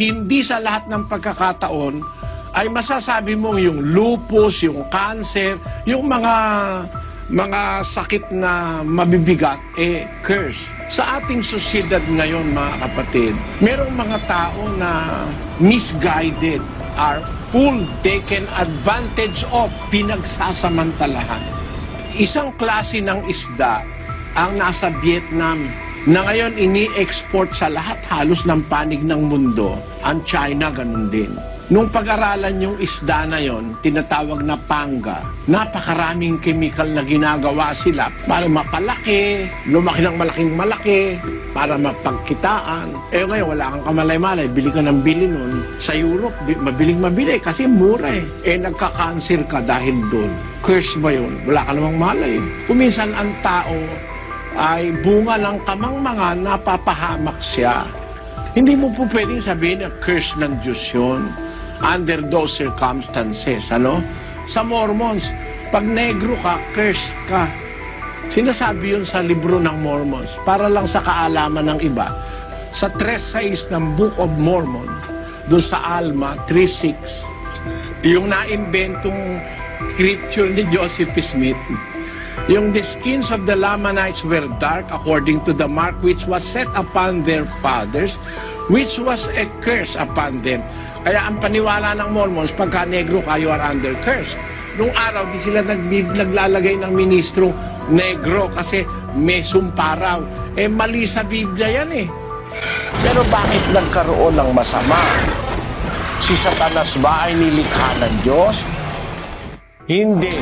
Hindi sa lahat ng pagkakataon ay masasabi mong yung lupus, yung cancer, yung mga mga sakit na mabibigat, eh, curse. Sa ating sosyedad ngayon, mga kapatid, merong mga tao na misguided, are full, taken advantage of, pinagsasamantalahan. Isang klase ng isda ang nasa Vietnam na ngayon ini-export sa lahat halos ng panig ng mundo. Ang China ganun din. Nung pag-aralan yung isda na yon, tinatawag na panga, napakaraming chemical na ginagawa sila para mapalaki, lumaki ng malaking malaki, para mapagkitaan. Eh ngayon, wala kang kamalay-malay, bili ka ng bili nun. Sa Europe, bi- mabiling mabili kasi mura eh. Eh nagka-cancer ka dahil doon. Curse ba yun? Wala ka namang malay. Kuminsan ang tao ay bunga ng kamangmangan napapahamak siya. Hindi mo po pwedeng sabihin na curse ng Diyos yun under those circumstances, ano? Sa Mormons, pag negro ka, curse ka. Sinasabi yun sa libro ng Mormons para lang sa kaalaman ng iba. Sa 3.6 ng Book of Mormon, doon sa Alma 3.6, yung naimbentong scripture ni Joseph Smith, yung the skins of the Lamanites were dark according to the mark which was set upon their fathers, which was a curse upon them. Kaya ang paniwala ng Mormons, pagka negro ka, you are under curse. Nung araw, di sila nag naglalagay ng ministro negro kasi may sumpa raw. Eh, mali sa Biblia yan eh. Pero bakit nagkaroon ng masama? Si Satanas ba ay nilikha ng Diyos? Hindi.